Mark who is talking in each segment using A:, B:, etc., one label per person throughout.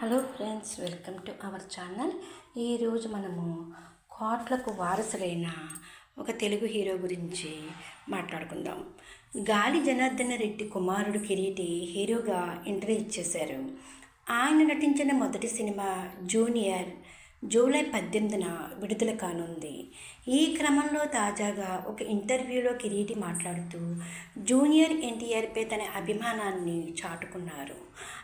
A: Hello friends welcome to our channel. ఈరోజు మనము కోట్లకు వారసుడైన ఒక తెలుగు హీరో గురించి మాట్లాడుకుందాం. గాలి జనార్దన రెడ్డి కుమారుడు కిరీటి హీరోగా ఎంట్రీ ఇచ్చేశారు. ఆయన నటించిన మొదటి సినిమా జూనియర్ జూలై పద్దెనిమిదిన విడుదల కానుంది. ఈ క్రమంలో తాజాగా ఒక ఇంటర్వ్యూలో కిరీటి మాట్లాడుతూ జూనియర్ ఎన్టీఆర్పై తన అభిమానాన్ని చాటుకున్నారు.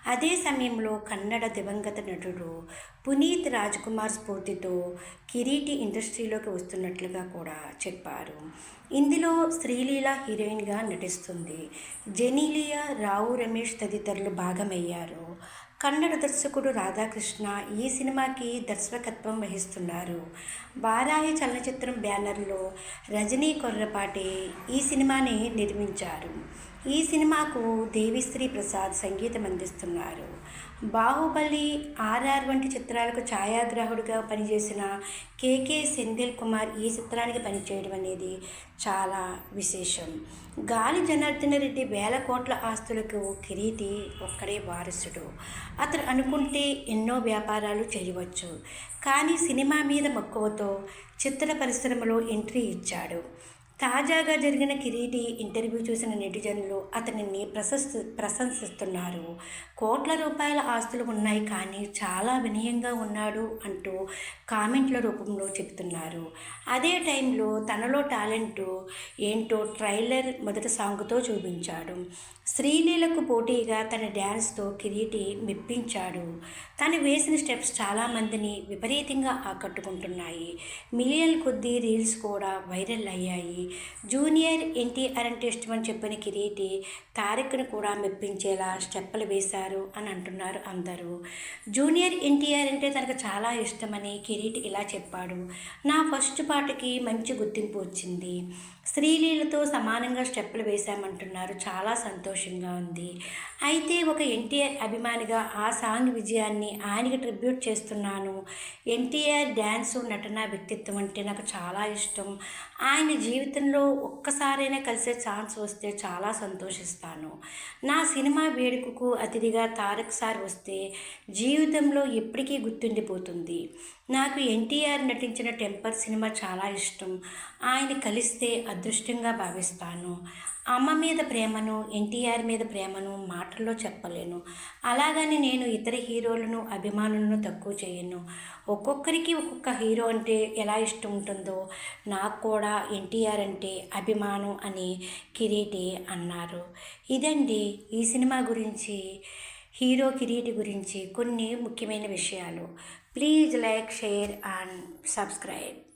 A: అదే సమయంలో కన్నడ దివంగత నటుడు పునీత్ రాజ్ కుమార్ స్ఫూర్తితో కిరీటి ఇండస్ట్రీలోకి వస్తున్నట్లుగా కూడా చెప్పారు. ఇందులో శ్రీలీల హీరోయిన్గా నటిస్తుంది జెనీలియా రావు రమేష్ తదితరులు భాగమయ్యారు. కన్నడ దర్శకుడు రాధాకృష్ణ ఈ సినిమాకి దర్శకత్వం వహిస్తున్నారు. బారాయి చలనచిత్రం బ్యానర్లో రజనీ కొర్రపాటి ఈ సినిమాని నిర్మించారు. ఈ సినిమాకు దేవిశ్రీ ప్రసాద్ సంగీతం అందిస్తున్నారు. బాహుబలి ఆర్ఆర్ వంటి చిత్రాలకు ఛాయాగ్రాహుడిగా పనిచేసిన కేకే సెంధిల్ కుమార్ ఈ చిత్రానికి పనిచేయడం అనేది చాలా విశేషం. గాలి జనార్దన రెడ్డి వేల కోట్ల ఆస్తులకు కిరీటి ఒక్కడే వారసుడు. అతను అనుకుంటే ఎన్నో వ్యాపారాలు చేయవచ్చు. కానీ సినిమా మీద మక్కువతో చిత్ర పరిశ్రమలో ఎంట్రీ ఇచ్చాడు. తాజాగా జరిగిన కిరీటి ఇంటర్వ్యూ చూసిన నెటిజన్లు అతనిని ప్రశస్తి ప్రశంసిస్తున్నారు. కోట్ల రూపాయల ఆస్తులు ఉన్నాయి కానీ చాలా వినయంగా ఉన్నాడు అంటూ కామెంట్ల రూపంలో చెప్తున్నారు అదే టైంలో తనలో టాలెంట్ ఏంటో ట్రైలర్ మొదటి సాంగ్తో చూపించాడు. శ్రీలీలకు పోటీగా తన డ్యాన్స్తో కిరీటి మెప్పించాడు. తను వేసిన స్టెప్స్ చాలామందిని విపరీతంగా ఆకట్టుకుంటున్నాయి. మిలియన్ కొద్దీ రీల్స్ కూడా వైరల్ అయ్యాయి. జూనియర్ ఎన్టీఆర్ అంటే ఇష్టమని చెప్పిన కిరీటి తారక్ను కూడా మెప్పించేలా స్టెప్పులు వేశారు అని అంటున్నారు అందరూ. జూనియర్ ఎన్టీఆర్ అంటే తనకు చాలా ఇష్టమని కిరీటి ఇలా చెప్పాడు. నా ఫస్ట్ పాటకి మంచి గుర్తింపు వచ్చింది. శ్రీలీలతో సమానంగా స్టెప్పులు వేశామంటున్నారు. చాలా సంతోషంగా ఉంది. అయితే ఒక ఎన్టీఆర్ అభిమానిగా ఆ సాంగ్ విజయాన్ని ఆయనకి ట్రిబ్యూట్ చేస్తున్నాను. ఎన్టీఆర్ డ్యాన్సు నటన వ్యక్తిత్వం అంటే నాకు చాలా ఇష్టం. ఆయన జీవితంలో ఒక్కసారైనా కలిసే ఛాన్స్ వస్తే చాలా సంతోషిస్తాను. నా సినిమా వేడుకకు అతిథిగా తారక్ సార్ వస్తే జీవితంలో ఎప్పటికీ గుర్తుండిపోతుంది. నాకు ఎన్టీఆర్ నటించిన టెంపర్ సినిమా చాలా ఇష్టం. ఆయన కలిస్తే అదృష్టంగా భావిస్తాను. అమ్మ మీద ప్రేమను ఎన్టీఆర్ మీద ప్రేమను మాటల్లో చెప్పలేను. అలాగని నేను ఇతర హీరోలను అభిమానులను తక్కువ చేయను. ఒక్కొక్కరికి ఒక్కొక్క హీరో అంటే ఎలా ఇష్టం ఉంటుందో నాకు కూడా ఎన్టీఆర్ అంటే అభిమానం అని కిరీటి అన్నారు. ఇదండి ఈ సినిమా గురించి హీరో కిరీటి గురించి కొన్ని ముఖ్యమైన విషయాలు. Please like share and subscribe.